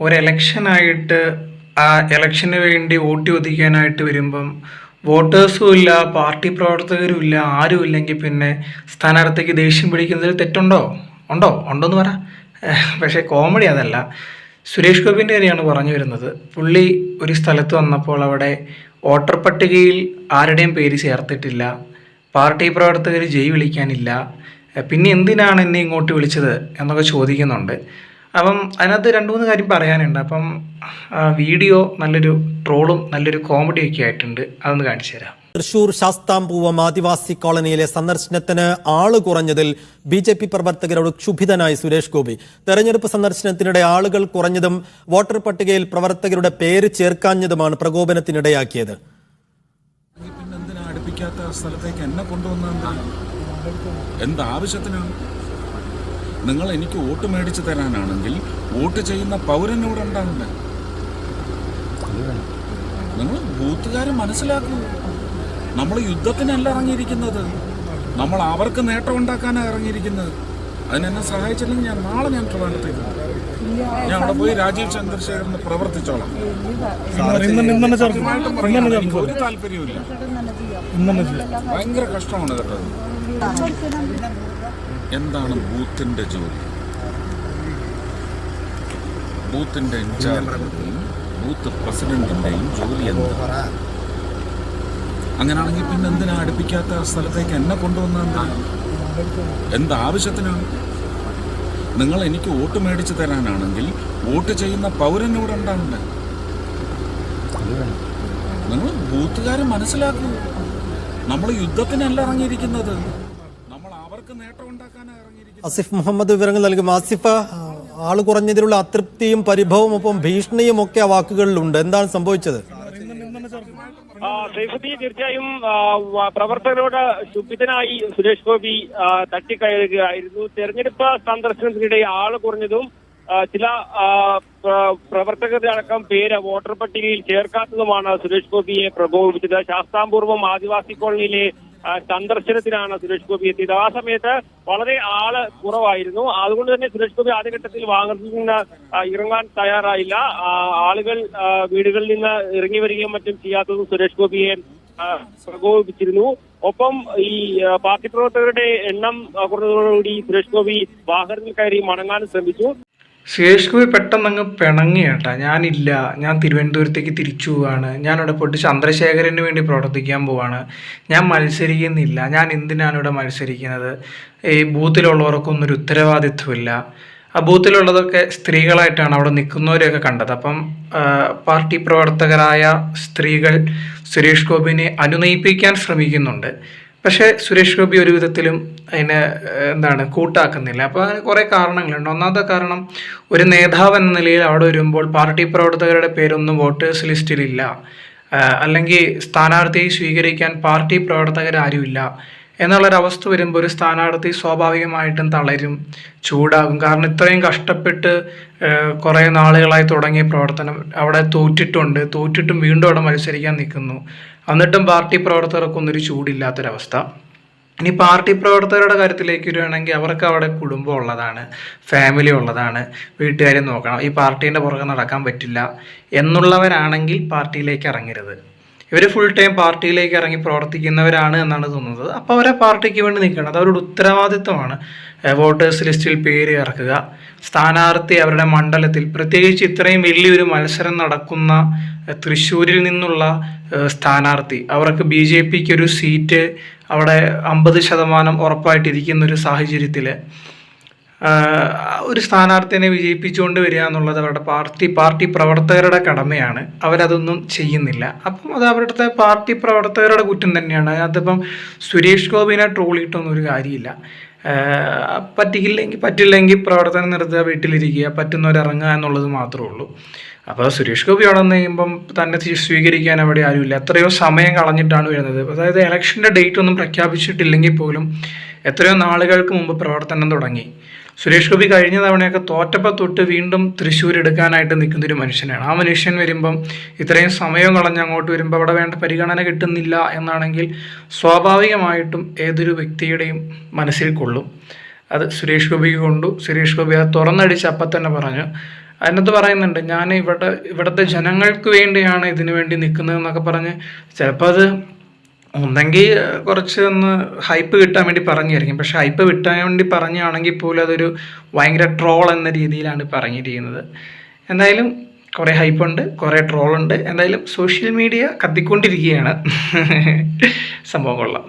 ഒരു എലക്ഷനായിട്ട് ആ എലക്ഷന് വേണ്ടി വോട്ട് ചോദിക്കാനായിട്ട് വരുമ്പം വോട്ടേഴ്സും ഇല്ല പാർട്ടി പ്രവർത്തകരും ഇല്ല ആരും ഇല്ലെങ്കിൽ പിന്നെ സ്ഥാനാർത്ഥിക്ക് ദേഷ്യം പിടിക്കുന്നതിൽ തെറ്റുണ്ടോ? ഉണ്ടോ? ഉണ്ടോന്ന് പറ. പക്ഷേ കോമഡി അതല്ല. സുരേഷ് ഗോപിന്റെ കാര്യമാണ് പറഞ്ഞു വരുന്നത്. പുള്ളി ഒരു സ്ഥലത്ത് വന്നപ്പോൾ അവിടെ വോട്ടർ പട്ടികയിൽ ആരുടെയും പേര് ചേർത്തിട്ടില്ല. പാർട്ടി പ്രവർത്തകർ ജയ് വിളിക്കാനില്ല. പിന്നെ എന്തിനാണ് എന്നെ ഇങ്ങോട്ട് വിളിച്ചത് എന്നൊക്കെ ചോദിക്കുന്നുണ്ട്. അപ്പം അതിനകത്ത് രണ്ട് മൂന്ന് കാര്യം പറയാനുണ്ട്. അപ്പം ആ വീഡിയോ നല്ലൊരു ട്രോളും നല്ലൊരു കോമഡിയൊക്കെ ആയിട്ടുണ്ട്. അതൊന്ന് കാണിച്ചു തരാം. തൃശൂർ ശാസ്താംപൂവം ആദിവാസി കോളനിയിലെ സന്ദർശനത്തിന് ആൾ കുറഞ്ഞതിൽ ബി ജെ പി പ്രവർത്തകരോട് ക്ഷുഭിതനായി സുരേഷ് ഗോപി. തെരഞ്ഞെടുപ്പ് സന്ദർശനത്തിനിടെ ആളുകൾ കുറഞ്ഞതും വോട്ടർ പട്ടികയിൽ പ്രവർത്തകരുടെ പേര് ചേർക്കാഞ്ഞതുമാണ് പ്രകോപനത്തിനിടയാക്കിയത്. എന്താവശ്യത്തിനാണ് എന്തിനാ അടുപ്പിക്കാത്ത സ്ഥലത്തേക്ക് എന്നെ കൊണ്ടുവന്ന എന്താവശ്യത്തിനാണ് നിങ്ങൾ എനിക്ക് വോട്ട് മേടിച്ചു തരാനാണെങ്കിൽ വോട്ട് ചെയ്യുന്ന പൗരനോട് ഉണ്ടാകണ്ടേ നിങ്ങൾ ബൂത്തുകാരെ മനസ്സിലാക്കൂ. നമ്മൾ യുദ്ധത്തിനല്ല ഇറങ്ങിയിരിക്കുന്നത്. നമ്മൾ അവർക്ക് നേട്ടം ഉണ്ടാക്കാനാണ് ഇറങ്ങിയിരിക്കുന്നത്. അതിനെന്നെ സഹായിച്ചില്ലെങ്കിൽ ഞാൻ നാളെ ഞാൻ ട്രിവാൻഡ്രത്തേക്ക് ഞാൻ അവിടെ പോയി രാജീവ് ചന്ദ്രശേഖരന് പ്രവർത്തിച്ചോളാം. ഒരു താല്പര്യമില്ല ഭയങ്കര കഷ്ടമാണ് കേട്ടോ എന്താണ് ബൂത്തിന്റെ ജോലി? ബൂത്തിന്റെ ഇൻചാർജിന്റെയും ബൂത്ത് പ്രസിഡന്റിന്റെയും ജോലി എന്താ? അങ്ങനെയാണെങ്കിൽ പിന്നെ എന്തിനാ അടുപ്പിക്കാത്ത സ്ഥലത്തേക്ക് എന്നെ കൊണ്ടുവന്ന എന്താവശ്യത്തിനാണ് നിങ്ങൾ എനിക്ക് വോട്ട് മേടിച്ചു തരാനാണെങ്കിൽ വോട്ട് ചെയ്യുന്ന പൗരനോട് ഉണ്ടാകണ്ടേ നിങ്ങൾ ബൂത്തുകാരെ മനസ്സിലാക്കൂ. നമ്മൾ യുദ്ധത്തിനല്ല ഇറങ്ങിയിരിക്കുന്നത് നമ്മൾ അവർക്ക് നേട്ടം ഉണ്ടാക്കാനാണ് ഇറങ്ങിയിരിക്കുന്നത് ആസിഫ് മുഹമ്മദ് വിവരങ്ങൾ നൽകും. ആസിഫ് ആൾ ആൾ കുറഞ്ഞതിലുള്ള അതൃപ്തിയും പരിഭവവും ഒപ്പം ഭീഷണിയും ഒക്കെ ആ വാക്കുകളിലുണ്ട്. എന്താണ് സംഭവിച്ചത്? സൈഫുദ്ദീൻ തീർച്ചയായും പ്രവർത്തകരോട് ശുഭിതനായി സുരേഷ് ഗോപി തട്ടിക്കയറുകയായിരുന്നു. തെരഞ്ഞെടുപ്പ് സന്ദർശനത്തിനിടെ ആൾ കുറഞ്ഞതും ചില പ്രവർത്തകരുടെ അടക്കം പേര് വോട്ടർ പട്ടികയിൽ ചേർക്കാത്തതുമാണ് സുരേഷ് ഗോപിയെ പ്രകോപിപ്പിച്ചത്. ശാസ്താംപൂർവം ആദിവാസി കോളനിയിലെ സന്ദർശനത്തിനാണ് സുരേഷ് ഗോപി എത്തിയത്. ആ സമയത്ത് വളരെ ആൾ കുറവായിരുന്നു. അതുകൊണ്ട് തന്നെ സുരേഷ് ഗോപി ആദ്യഘട്ടത്തിൽ വാഹനത്തിൽ നിന്ന് ഇറങ്ങാൻ തയ്യാറായില്ല. ആളുകൾ വീടുകളിൽ നിന്ന് ഇറങ്ങി വരികയും മറ്റും ചെയ്യാത്തതും സുരേഷ് ഗോപിയെ പ്രകോപിപ്പിച്ചിരുന്നു. ഒപ്പം ഈ പാർട്ടി പ്രവർത്തകരുടെ എണ്ണം കുറഞ്ഞതോടുകൂടി സുരേഷ് ഗോപി വാഹനത്തിൽ കയറി മടങ്ങാൻ ശ്രമിച്ചു. സുരേഷ് പെട്ടെന്ന് അങ്ങ് പിണങ്ങി കേട്ടാ. ഞാനില്ല. ഞാൻ തിരുവനന്തപുരത്തേക്ക് തിരിച്ചു പോവാണ്. ഞാൻ അവിടെ പോയിട്ട് ചന്ദ്രശേഖരന് വേണ്ടി പ്രവർത്തിക്കാൻ പോവാണ്. ഞാൻ മത്സരിക്കുന്നില്ല. ഞാൻ എന്തിനാണ് ഇവിടെ മത്സരിക്കുന്നത്? ഈ ബൂത്തിലുള്ളവർക്കൊന്നും ഒരു ഉത്തരവാദിത്വമില്ല. ആ ബൂത്തിലുള്ളതൊക്കെ സ്ത്രീകളായിട്ടാണ് അവിടെ നിൽക്കുന്നവരെയൊക്കെ കണ്ടത്. അപ്പം പാർട്ടി പ്രവർത്തകരായ സ്ത്രീകൾ സുരേഷ് ഗോപിനെ അനുനയിപ്പിക്കാൻ ശ്രമിക്കുന്നുണ്ട്. പക്ഷേ സുരേഷ് ഗോപി ഒരു വിധത്തിലും അതിനെ എന്താണ് കൂട്ടാക്കുന്നില്ല. അപ്പോൾ അതിന് കുറേ കാരണങ്ങളുണ്ട്. ഒന്നാമത്തെ കാരണം ഒരു നേതാവ് എന്ന നിലയിൽ അവിടെ വരുമ്പോൾ പാർട്ടി പ്രവർത്തകരുടെ പേരൊന്നും വോട്ടേഴ്സ് ലിസ്റ്റിലില്ല. അല്ലെങ്കിൽ സ്ഥാനാർത്ഥിയെ സ്വീകരിക്കാൻ പാർട്ടി പ്രവർത്തകരാരുമില്ല. എന്നുള്ളൊരവസ്ഥ വരുമ്പോൾ ഒരു സ്ഥാനാർത്ഥി സ്വാഭാവികമായിട്ടും തളരും ചൂടാകും. കാരണം ഇത്രയും കഷ്ടപ്പെട്ട് കുറേ നാളുകളായി തുടങ്ങിയ പ്രവർത്തനം അവിടെ തോറ്റിട്ടുണ്ട്. തോറ്റിട്ടും വീണ്ടും അവിടെ മത്സരിക്കാൻ നിൽക്കുന്നു. എന്നിട്ടും പാർട്ടി പ്രവർത്തകർക്കൊന്നും ഒരു ചൂടില്ലാത്തൊരവസ്ഥ. ഇനി പാർട്ടി പ്രവർത്തകരുടെ കാര്യത്തിലേക്ക് വരികയാണെങ്കിൽ അവർക്ക് അവിടെ കുടുംബം ഉള്ളതാണ് ഫാമിലി ഉള്ളതാണ്. വീട്ടുകാരെ നോക്കണം. ഈ പാർട്ടീന്റെ പുറകെ നടക്കാൻ പറ്റില്ല എന്നുള്ളവരാണെങ്കിൽ പാർട്ടിയിലേക്ക് ഇറങ്ങരുത്. ഇവർ ഫുൾ ടൈം പാർട്ടിയിലേക്ക് ഇറങ്ങി പ്രവർത്തിക്കുന്നവരാണ് എന്നാണ് തോന്നുന്നത്. അപ്പോൾ അവരെ പാർട്ടിക്ക് വേണ്ടി നിൽക്കണം. അത് അവരുടെ ഉത്തരവാദിത്വമാണ്. വോട്ടേഴ്സ് ലിസ്റ്റിൽ പേര് ഇറക്കുക സ്ഥാനാർത്ഥി അവരുടെ മണ്ഡലത്തിൽ പ്രത്യേകിച്ച് ഇത്രയും വലിയൊരു മത്സരം നടക്കുന്ന തൃശ്ശൂരിൽ നിന്നുള്ള സ്ഥാനാർത്ഥി. അവർക്ക് ബി ജെ പിക്ക് ഒരു സീറ്റ് അവിടെ അമ്പത് ശതമാനം ഉറപ്പായിട്ടിരിക്കുന്ന ഒരു സാഹചര്യത്തിൽ ഒരു സ്ഥാനാർത്ഥിനെ വിജയിപ്പിച്ചുകൊണ്ട് വരിക എന്നുള്ളത് അവരുടെ പാർട്ടി പാർട്ടി പ്രവർത്തകരുടെ കടമയാണ്. അവരതൊന്നും ചെയ്യുന്നില്ല. അപ്പം അത് അവരുടെ പാർട്ടി പ്രവർത്തകരുടെ കുറ്റം തന്നെയാണ്. അതിപ്പം സുരേഷ് ഗോപിനെ ട്രോളിയിട്ടൊന്നും ഒരു കാര്യമില്ല. പറ്റിയില്ലെങ്കിൽ പറ്റില്ലെങ്കിൽ പ്രവർത്തനം നിർത്തുക വീട്ടിലിരിക്കുക പറ്റുന്നവരിറങ്ങുക എന്നുള്ളത് മാത്രമേ ഉള്ളൂ. അപ്പോൾ സുരേഷ് ഗോപി അവിടെ നിന്ന് കഴിയുമ്പം തന്നെ സ്വീ- സ്വീകരിക്കാൻ അവിടെ ആരുമില്ല. എത്രയോ സമയം കളഞ്ഞിട്ടാണ് വരുന്നത്. അതായത് ഇലക്ഷന്റെ ഡേറ്റ് ഒന്നും പ്രഖ്യാപിച്ചിട്ടില്ലെങ്കിൽ പോലും എത്രയോ നാളുകൾക്ക് മുമ്പ് പ്രവർത്തനം തുടങ്ങി. സുരേഷ് ഗോപി കഴിഞ്ഞ തവണയൊക്കെ തോറ്റപ്പോൾ തൊട്ട് വീണ്ടും തൃശ്ശൂർ എടുക്കാനായിട്ട് നിൽക്കുന്ന ഒരു മനുഷ്യനാണ്. ആ മനുഷ്യൻ വരുമ്പം ഇത്രയും സമയം കളഞ്ഞ് അങ്ങോട്ട് വരുമ്പോൾ അവിടെ വേണ്ട പരിഗണന കിട്ടുന്നില്ല എന്നാണെങ്കിൽ സ്വാഭാവികമായിട്ടും ഏതൊരു വ്യക്തിയുടെയും മനസ്സിൽ കൊള്ളും. അത് സുരേഷ് ഗോപിക്ക് കൊണ്ടു. സുരേഷ് ഗോപി അത് തുറന്നടിച്ച് അപ്പം തന്നെ പറഞ്ഞു. അതിനകത്ത് പറയുന്നുണ്ട് ഞാൻ ഇവിടെ ഇവിടുത്തെ ജനങ്ങൾക്ക് വേണ്ടിയാണ് ഇതിനു വേണ്ടി നിൽക്കുന്നത് എന്നൊക്കെ പറഞ്ഞ് ചിലപ്പോൾ അത് ഒന്നെങ്കിൽ കുറച്ച് ഒന്ന് ഹൈപ്പ് കിട്ടാൻ വേണ്ടി പറഞ്ഞായിരിക്കും പക്ഷെ ഹൈപ്പ് കിട്ടാൻ വേണ്ടി പറഞ്ഞാണെങ്കിൽ പോലും അതൊരു ഭയങ്കര ട്രോൾ എന്ന രീതിയിലാണ് പറഞ്ഞിരിക്കുന്നത്. എന്തായാലും കുറേ ഹൈപ്പുണ്ട് കുറേ ട്രോളുണ്ട് എന്തായാലും സോഷ്യൽ മീഡിയ കത്തിക്കൊണ്ടിരിക്കുകയാണ്. സംഭവം കൊള്ളാം.